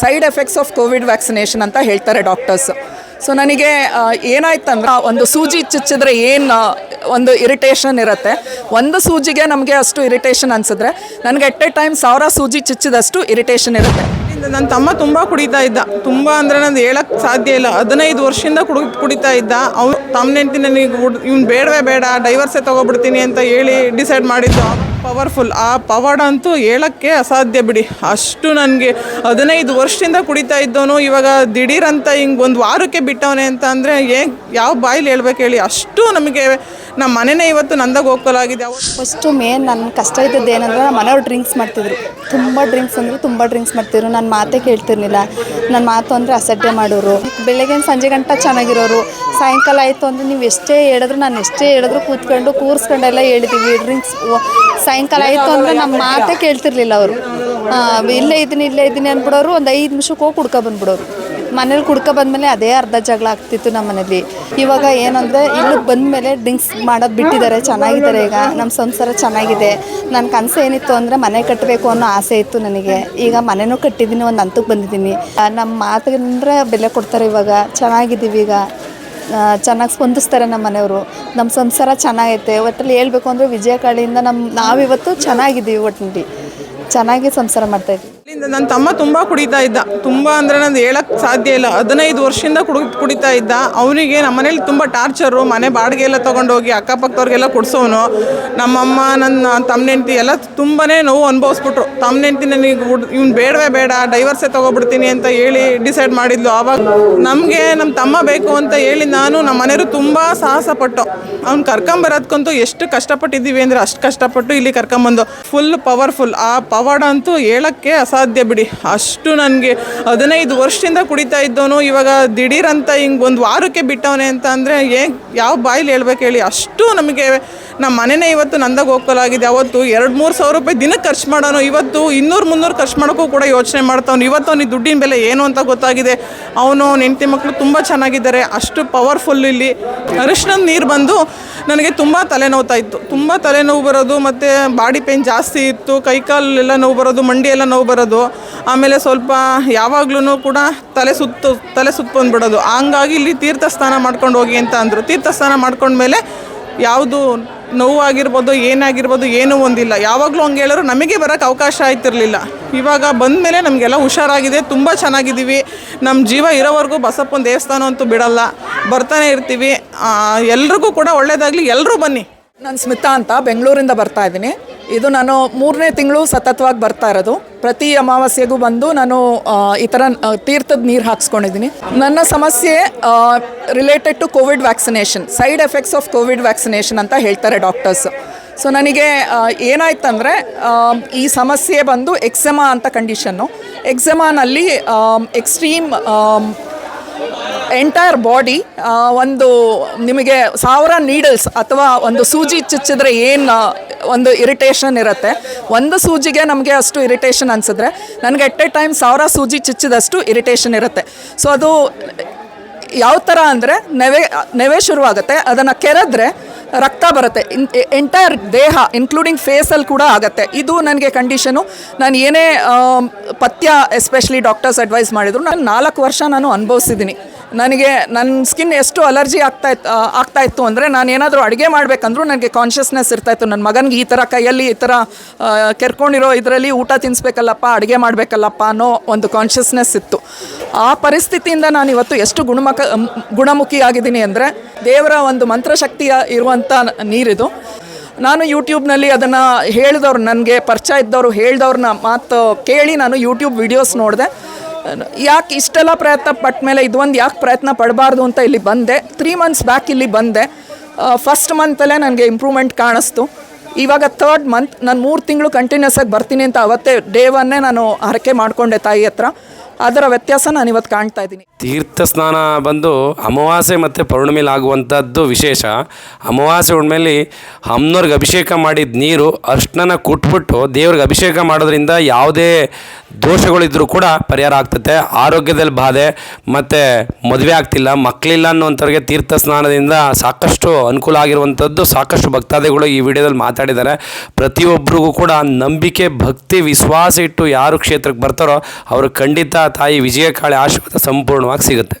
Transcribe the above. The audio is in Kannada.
Side effects of Covid vaccination ಅಂತ ಹೇಳ್ತಾರೆ ಡಾಕ್ಟರ್ಸ್. ಸೊ ನನಗೆ ಏನಾಯ್ತಂದ್ರೆ ಒಂದು ಸೂಜಿ ಚುಚ್ಚಿದ್ರೆ ಏನು ಒಂದು ಇರಿಟೇಷನ್ ಇರುತ್ತೆ. ಒಂದು ಸೂಜಿಗೆ ನಮಗೆ ಅಷ್ಟು ಇರಿಟೇಷನ್ ಅನ್ಸಿದ್ರೆ, ನನಗೆ ಎಟ್ ಎ ಟೈಮ್ ಸಾವಿರ ಸೂಜಿ ಚುಚ್ಚಿದಷ್ಟು ಇರಿಟೇಷನ್ ಇರುತ್ತೆ. ನನ್ನ ತಮ್ಮ ತುಂಬ ಕುಡಿತಾ ಇದ್ದ. ತುಂಬ ಅಂದರೆ ನಾನು ಹೇಳಕ್ ಸಾಧ್ಯ ಇಲ್ಲ. ಹದಿನೈದು ವರ್ಷದಿಂದ ಕುಡಿ ಕುಡಿತಾ ಇದ್ದ. ಅವ್ನು ತಮ್ಮ ನೆಂಟಿ ನನಗೆ ಇವ್ನು ಬೇಡವೇ ಬೇಡ ಡೈವರ್ಸೇ ತೊಗೊಬಿಡ್ತೀನಿ ಅಂತ ಹೇಳಿ ಡಿಸೈಡ್ ಮಾಡಿದ್ದು. ಪವರ್ಫುಲ್ ಆ ಪವಾಡ ಅಂತೂ ಹೇಳಕ್ಕೆ ಅಸಾಧ್ಯ ಬಿಡಿ. ಅಷ್ಟು ನನಗೆ ಹದಿನೈದು ವರ್ಷದಿಂದ ಕುಡಿತಾ ಇದ್ದವನು, ಇವಾಗ ದಿಢೀರಂತ ಹಿಂಗೆ ಒಂದು ವಾರಕ್ಕೆ ಬಿಟ್ಟವನೇ ಅಂತ ಅಂದರೆ ಯಾವ ಬಾಯಲ್ಲಿ ಹೇಳ್ಬೇಕು ಹೇಳಿ. ಅಷ್ಟು ನಮಗೆ ನಮ್ಮ ಮನೆನೇ ಇವತ್ತು ನಂದಾಗ ಹೋಗ್ಕೊಲಾಗಿದೆ ಅವತ್ತು ಫಸ್ಟು ಮೇನ್ ನನ್ನ ಕಷ್ಟ ಇದ್ದದ್ದು ಏನಂದ್ರೆ ನಮ್ಮ ಮನೆಯವ್ರು ಡ್ರಿಂಕ್ಸ್ ಮಾಡ್ತಿದ್ರು. ತುಂಬ ಡ್ರಿಂಕ್ಸ್ ಅಂದರೆ ತುಂಬ ಡ್ರಿಂಕ್ಸ್ ಮಾಡ್ತಿದ್ರು. ನನ್ನ ಮಾತೇ ಕೇಳ್ತಿರ್ಲಿಲ್ಲ. ನನ್ನ ಮಾತು ಅಂದರೆ ಅಸಡ್ಡೆ ಮಾಡೋರು. ಬೆಳಗ್ಗೆ ಸಂಜೆ ಗಂಟ ಚೆನ್ನಾಗಿರೋರು. ಸಾಯಂಕಾಲ ಆಯಿತು ಅಂದರೆ ನೀವು ಎಷ್ಟೇ ಹೇಳಿದ್ರು ನಾನು ಎಷ್ಟೇ ಹೇಳಿದ್ರು ಕೂತ್ಕೊಂಡು ಕೂರಿಸ್ಕೊಂಡೆಲ್ಲ ಹೇಳಿದ್ದೀವಿ ಡ್ರಿಂಕ್ಸ್ ಸಾಯಂಕಾಲ ಆಯಿತು ಅಂದರೆ ನಮ್ಮ ಮಾತೇ ಕೇಳ್ತಿರ್ಲಿಲ್ಲ ಅವರು. ಇಲ್ಲೇ ಇದ್ದೀನಿ ಇಲ್ಲೇ ಇದ್ದೀನಿ ಅಂದ್ಬಿಡೋರು ಒಂದು ಐದು ನಿಮಿಷಕ್ಕೆ ಹೋಗಿ ಕುಡ್ಕೊ ಬಂದ್ಬಿಡೋರು. ಮನೇಲಿ ಕುಡ್ಕೊ ಬಂದಮೇಲೆ ಅದೇ ಅರ್ಧ ಜಗಳ ಆಗ್ತಿತ್ತು ನಮ್ಮ ಮನೇಲಿ. ಇವಾಗ ಏನಂದರೆ ಇಲ್ಲಿಗೆ ಬಂದಮೇಲೆ ಡ್ರಿಂಕ್ಸ್ ಮಾಡೋದು ಬಿಟ್ಟಿದ್ದಾರೆ, ಚೆನ್ನಾಗಿದ್ದಾರೆ ಈಗ. ನಮ್ಮ ಸಂಸಾರ ಚೆನ್ನಾಗಿದೆ. ನನ್ನ ಕನಸು ಏನಿತ್ತು ಅಂದರೆ ಮನೆ ಕಟ್ಟಬೇಕು ಅನ್ನೋ ಆಸೆ ಇತ್ತು ನನಗೆ. ಈಗ ಮನೆನೂ ಕಟ್ಟಿದ್ದೀನಿ ಒಂದು ಹಂತಕ್ಕೆ ಬಂದಿದ್ದೀನಿ ನಮ್ಮ ಮಾತಿಗೆ ಬೆಲೆ ಕೊಡ್ತಾರೆ ಇವಾಗ. ಚೆನ್ನಾಗಿದ್ದೀವಿ ಈಗ. ಚೆನ್ನಾಗಿ ಸ್ಪಂದಿಸ್ತಾರೆ ನಮ್ಮ ಮನೆಯವರು. ನಮ್ಮ ಸಂಸಾರ ಚೆನ್ನಾಗೈತೆ. ಒಟ್ಟಲ್ಲಿ ಹೇಳ್ಬೇಕು ಅಂದರೆ ವಿಜಯ ಕಾಳಿಯಿಂದ ನಮ್ಮ ನಾವಿವತ್ತು ಚೆನ್ನಾಗಿದ್ದೀವಿ ಒಟ್ಟಿನಲ್ಲಿ ಚೆನ್ನಾಗಿ ಸಂಸಾರ ಮಾಡ್ತಾಯಿದ್ವಿ ನನ್ನ ತಮ್ಮ ತುಂಬ ಕುಡಿತಾ ಇದ್ದ. ತುಂಬ ಅಂದರೆ ನಾನು ಹೇಳಕ್ಕೆ ಸಾಧ್ಯ ಇಲ್ಲ. ಹದಿನೈದು ವರ್ಷದಿಂದ ಕುಡಿ ಕುಡಿತಾ ಇದ್ದ. ಅವನಿಗೆ ನಮ್ಮ ಮನೇಲಿ ತುಂಬ ಟಾರ್ಚರು, ಮನೆ ಬಾಡಿಗೆ ಎಲ್ಲ ತೊಗೊಂಡೋಗಿ ಅಕ್ಕಪಕ್ಕದವ್ರಿಗೆಲ್ಲ ಕುಡಿಸೋನು. ನಮ್ಮಮ್ಮ, ನನ್ನ ತಮ್ಮ ನೆಂಟಿ ಎಲ್ಲ ತುಂಬಾ ನೋವು ಅನುಭವಿಸ್ಬಿಟ್ರು. ತಮ್ಮ ನೆಂಟಿ ನನಗೆ ಇವ್ನು ಬೇಡವೇ ಬೇಡ ಡೈವರ್ಸೇ ತೊಗೊಬಿಡ್ತೀನಿ ಅಂತ ಹೇಳಿ ಡಿಸೈಡ್ ಮಾಡಿದ್ಲು. ಆವಾಗ ನಮಗೆ ನಮ್ಮ ತಮ್ಮ ಬೇಕು ಅಂತ ಹೇಳಿ ನಾನು ನಮ್ಮ ಮನೆಯವರು ತುಂಬ ಸಾಹಸ ಪಟ್ಟು ಅವ್ನು ಕರ್ಕೊಂಬರೋದ್ಕಂತೂ ಎಷ್ಟು ಕಷ್ಟಪಟ್ಟಿದ್ದೀವಿ ಅಂದರೆ ಅಷ್ಟು ಕಷ್ಟಪಟ್ಟು ಇಲ್ಲಿ ಕರ್ಕೊಂಬಂದು. ಫುಲ್ ಪವರ್ಫುಲ್ ಆ ಪವಾಡ ಅಂತೂ ಹೇಳಕ್ಕೆ ಅಸಾಧ್ಯ ಬಿಡಿ. ಅಷ್ಟು ನನಗೆ ಹದಿನೈದು ವರ್ಷದಿಂದ ಕುಡಿತಾ ಇದ್ದವನು, ಇವಾಗ ದಿಢೀರಂತ ಹಿಂಗೆ ಒಂದು ವಾರಕ್ಕೆ ಬಿಟ್ಟವನೆ ಅಂತ ಅಂದರೆ ಏ ಯಾವ ಬಾಯಲ್ಲಿ ಹೇಳ್ಬೇಕು ಹೇಳಿ. ಅಷ್ಟು ನಮಗೆ ನಮ್ಮ ಮನೆನೇ ಇವತ್ತು ನಂದಾಗ ಹೋಗ್ಕೊಲಾಗಿದೆ ಅವತ್ತು ಎರಡು ಮೂರು ಸಾವಿರ ರೂಪಾಯಿ ದಿನಕ್ಕೆ ಖರ್ಚು ಮಾಡೋನು, ಇವತ್ತು ಇನ್ನೂರು ಮುನ್ನೂರು ಖರ್ಚು ಮಾಡೋಕ್ಕೂ ಕೂಡ ಯೋಚನೆ ಮಾಡ್ತಾವನು. ಇವತ್ತು ಅವನಿಗೆ ದುಡ್ಡಿನ ಬೆಲೆ ಏನು ಅಂತ ಗೊತ್ತಾಗಿದೆ. ಅವನು ಹೆಂಡತಿ ಮಕ್ಕಳು ತುಂಬ ಚೆನ್ನಾಗಿದ್ದಾರೆ. ಅಷ್ಟು ಪವರ್ಫುಲ್ ಇಲ್ಲಿ. ಅರಿಶಿನದ ನೀರು ಬಂದು ನನಗೆ ತುಂಬ ತಲೆನೋವ್ತಾ ಇತ್ತು ತುಂಬ ತಲೆನೋವು ಬರೋದು, ಮತ್ತು ಬಾಡಿ ಪೇನ್ ಜಾಸ್ತಿ ಇತ್ತು, ಕೈಕಾಲೆಲ್ಲ ನೋವು ಬರೋದು ಮಂಡಿ ಎಲ್ಲ ನೋವು ಬರೋದು. ಆಮೇಲೆ ಸ್ವಲ್ಪ ಯಾವಾಗ್ಲೂ ಕೂಡ ತಲೆ ಸುತ್ತು ತಲೆ ಸುತ್ತು ಬಿಡೋದು ಹಂಗಾಗಿ ಇಲ್ಲಿ ತೀರ್ಥ ಸ್ನಾನ ಮಾಡ್ಕೊಂಡು ಹೋಗಿ ಅಂತ ಅಂದರು. ತೀರ್ಥಸ್ನಾನ ಮಾಡ್ಕೊಂಡ್ಮೇಲೆ ಯಾವುದು ನೋವಾಗಿರ್ಬೋದು, ಏನಾಗಿರ್ಬೋದು, ಏನೂ ಒಂದಿಲ್ಲ. ಯಾವಾಗಲೂ ಹಂಗೆ ಹೇಳೋರು ನಮಗೆ ಬರೋಕ್ಕೆ ಅವಕಾಶ ಆಯ್ತಿರಲಿಲ್ಲ ಇವಾಗ ಬಂದಮೇಲೆ ನಮಗೆಲ್ಲ ಹುಷಾರಾಗಿದೆ, ತುಂಬ ಚೆನ್ನಾಗಿದ್ದೀವಿ. ನಮ್ಮ ಜೀವ ಇರೋವರೆಗೂ ಬಸಪ್ಪನ ದೇವಸ್ಥಾನ ಅಂತೂ ಬಿಡಲ್ಲ. ಬರ್ತಾನೆ ಇರ್ತೀವಿ. ಎಲ್ರಿಗೂ ಕೂಡ ಒಳ್ಳೇದಾಗಲಿ. ಎಲ್ಲರೂ ಬನ್ನಿ. ನಾನು ಸ್ಮಿತಾ ಅಂತ ಬೆಂಗಳೂರಿಂದ ಬರ್ತಾ ಇದ್ದೀನಿ. ಇದು ನಾನು ಮೂರನೇ ತಿಂಗಳು ಸತತವಾಗಿ ಬರ್ತಾ ಇರೋದು. ಪ್ರತಿ ಅಮಾವಾಸ್ಯೆಗೂ ಬಂದು ನಾನು ಈ ಥರ ತೀರ್ಥದ ನೀರು ಹಾಕ್ಸ್ಕೊಂಡಿದ್ದೀನಿ. ನನ್ನ ಸಮಸ್ಯೆ related to Covid vaccination side effects of Covid vaccination ಅಂತ ಹೇಳ್ತಾರೆ ಡಾಕ್ಟರ್ಸ್ ಸೊ ನನಗೆ ಏನಾಯ್ತಂದರೆ ಈ ಸಮಸ್ಯೆ ಬಂದು ಎಕ್ಸೆಮಾ ಅಂತ ಕಂಡೀಷನ್ನು ಎಕ್ಸೆಮಾನಲ್ಲಿ ಎಕ್ಸ್ಟ್ರೀಮ್ ಎಂಟೈರ್ ಬಾಡಿ ಒಂದು ನಿಮಗೆ ಸಾವಿರ ನೀಡಲ್ಸ್ ಅಥವಾ ಒಂದು ಸೂಜಿ ಚುಚ್ಚಿದ್ರೆ ಏನು ಒಂದು ಇರಿಟೇಷನ್ ಇರುತ್ತೆ. ಒಂದು ಸೂಜಿಗೆ ನಮಗೆ ಅಷ್ಟು ಇರಿಟೇಷನ್ ಅನ್ಸಿದ್ರೆ ನನಗೆ ಎಟ್ ಎ ಟೈಮ್ ಸಾವಿರ ಸೂಜಿ ಚುಚ್ಚಿದಷ್ಟು ಇರಿಟೇಷನ್ ಇರುತ್ತೆ. ಸೊ ಅದು ಯಾವ ಥರ ಅಂದರೆ ನೆವೆ ನೆವೆ ಶುರುವಾಗುತ್ತೆ, ಅದನ್ನು ಕೆರೆದ್ರೆ ರಕ್ತ ಬರುತ್ತೆ. ಇನ್ ಎಂಟೈರ್ ದೇಹ ಇನ್ಕ್ಲೂಡಿಂಗ್ ಫೇಸಲ್ಲಿ ಕೂಡ ಆಗುತ್ತೆ. ಇದು ನನಗೆ ಕಂಡೀಷನು ನಾನು ಏನೇ ಪಥ್ಯ ಎಸ್ಪೆಷಲಿ ಡಾಕ್ಟರ್ಸ್ ಅಡ್ವೈಸ್ ಮಾಡಿದ್ರು, ನಾನು ನಾಲ್ಕು ವರ್ಷ ನಾನು ಅನುಭವಿಸಿದ್ದೀನಿ ನನಗೆ ನನ್ನ ಸ್ಕಿನ್ ಎಷ್ಟು ಅಲರ್ಜಿ ಆಗ್ತಾ ಇತ್ತು ಆಗ್ತಾ ಇತ್ತು ಅಂದರೆ ನಾನು ಏನಾದರೂ ಅಡುಗೆ ಮಾಡಬೇಕಂದ್ರೂ ನನಗೆ ಕಾನ್ಷಿಯಸ್ನೆಸ್ ಇರ್ತಾಯಿತ್ತು. ನನ್ನ ಮಗನಿಗೆ ಈ ಥರ ಕೈಯಲ್ಲಿ ಈ ಥರ ಕೆರ್ಕೊಂಡಿರೋ ಇದರಲ್ಲಿ ಊಟ ತಿನ್ನಿಸ್ಬೇಕಲ್ಲಪ್ಪ ಅಡುಗೆ ಮಾಡಬೇಕಲ್ಲಪ್ಪ ಅನ್ನೋ ಒಂದು ಕಾನ್ಷಿಯಸ್ನೆಸ್ ಇತ್ತು. ಆ ಪರಿಸ್ಥಿತಿಯಿಂದ ನಾನು ಇವತ್ತು ಎಷ್ಟು ಗುಣಮುಖ ಗುಣಮುಖಿಯಾಗಿದ್ದೀನಿ ಅಂದರೆ ದೇವರ ಒಂದು ಮಂತ್ರಶಕ್ತಿಯ ಇರುವಂಥ ನೀರಿದು. ನಾನು ಯೂಟ್ಯೂಬ್ನಲ್ಲಿ ಅದನ್ನು ಹೇಳಿದವ್ರು, ನನಗೆ ಪರಿಚಯ ಇದ್ದವರು, ಹೇಳಿದವ್ರನ್ನ ಮಾತು ಕೇಳಿ ನಾನು ಯೂಟ್ಯೂಬ್ ವಿಡಿಯೋಸ್ ನೋಡಿದೆ. ಯಾಕೆ ಇಷ್ಟೆಲ್ಲ ಪ್ರಯತ್ನ ಪಟ್ಟ ಮೇಲೆ ಇದೊಂದು ಯಾಕೆ ಪ್ರಯತ್ನ ಪಡಬಾರ್ದು ಅಂತ ಇಲ್ಲಿ ಬಂದೆ. ತ್ರೀ ಮಂತ್ಸ್ ಬ್ಯಾಕ್ ಇಲ್ಲಿ ಬಂದೆ. ಫಸ್ಟ್ ಮಂತಲ್ಲೇ ನನಗೆ ಇಂಪ್ರೂವ್ಮೆಂಟ್ ಕಾಣಿಸ್ತು. ಇವಾಗ ಥರ್ಡ್ ಮಂತ್ ನಾನು ಮೂರು ತಿಂಗಳು ಕಂಟಿನ್ಯೂಸ್ ಆಗಿ ಬರ್ತೀನಿ ಅಂತ ಅವತ್ತೇ ಡೇ ಒನ್ನೇ ನಾನು ಹರಕೆ ಮಾಡಿಕೊಂಡೆ ತಾಯಿ ಹತ್ರ. ಅದರ ವ್ಯತ್ಯಾಸ ನಾನು ಇವತ್ತು ಕಾಣ್ತಾ ಇದ್ದೀನಿ. ತೀರ್ಥ ಸ್ನಾನ ಬಂದು ಅಮಾವಾಸ್ಯೆ ಮತ್ತು ಪೌರ್ಣಮಿಲಿ ಆಗುವಂಥದ್ದು ವಿಶೇಷ. ಅಮಾವಾಸ್ಯೆ ಹುಣ್ಮೇಲಿ ಅಮ್ಮನವ್ರಿಗೆ ಅಭಿಷೇಕ ಮಾಡಿದ ನೀರು ಅರ್ಶನ ಕುಟ್ಬಿಟ್ಟು ದೇವ್ರಿಗೆ ಅಭಿಷೇಕ ಮಾಡೋದ್ರಿಂದ ಯಾವುದೇ ದೋಷಗಳಿದ್ರೂ ಕೂಡ ಪರಿಹಾರ ಆಗ್ತದೆ ಆರೋಗ್ಯದಲ್ಲಿ ಬಾಧೆ, ಮತ್ತು ಮದುವೆ ಆಗ್ತಿಲ್ಲ. ಮಕ್ಕಳಿಲ್ಲ ಅನ್ನೋಂಥವ್ರಿಗೆ ತೀರ್ಥ ಸ್ನಾನದಿಂದ ಸಾಕಷ್ಟು ಅನುಕೂಲ ಆಗಿರುವಂಥದ್ದು ಸಾಕಷ್ಟು ಭಕ್ತಾದಿಗಳು ಈ ವಿಡಿಯೋದಲ್ಲಿ ಮಾತಾಡಿದ್ದಾರೆ. ಪ್ರತಿಯೊಬ್ಬರಿಗೂ ಕೂಡ ನಂಬಿಕೆ, ಭಕ್ತಿ, ವಿಶ್ವಾಸ ಇಟ್ಟು ಯಾರು ಕ್ಷೇತ್ರಕ್ಕೆ ಬರ್ತಾರೋ ಅವರು ಖಂಡಿತ ತಾಯಿ ವಿಜಯಕಾಳಿ ಆಶೀರ್ವಾದ ಸಂಪೂರ್ಣವಾಗಿ ಸಿಗುತ್ತೆ.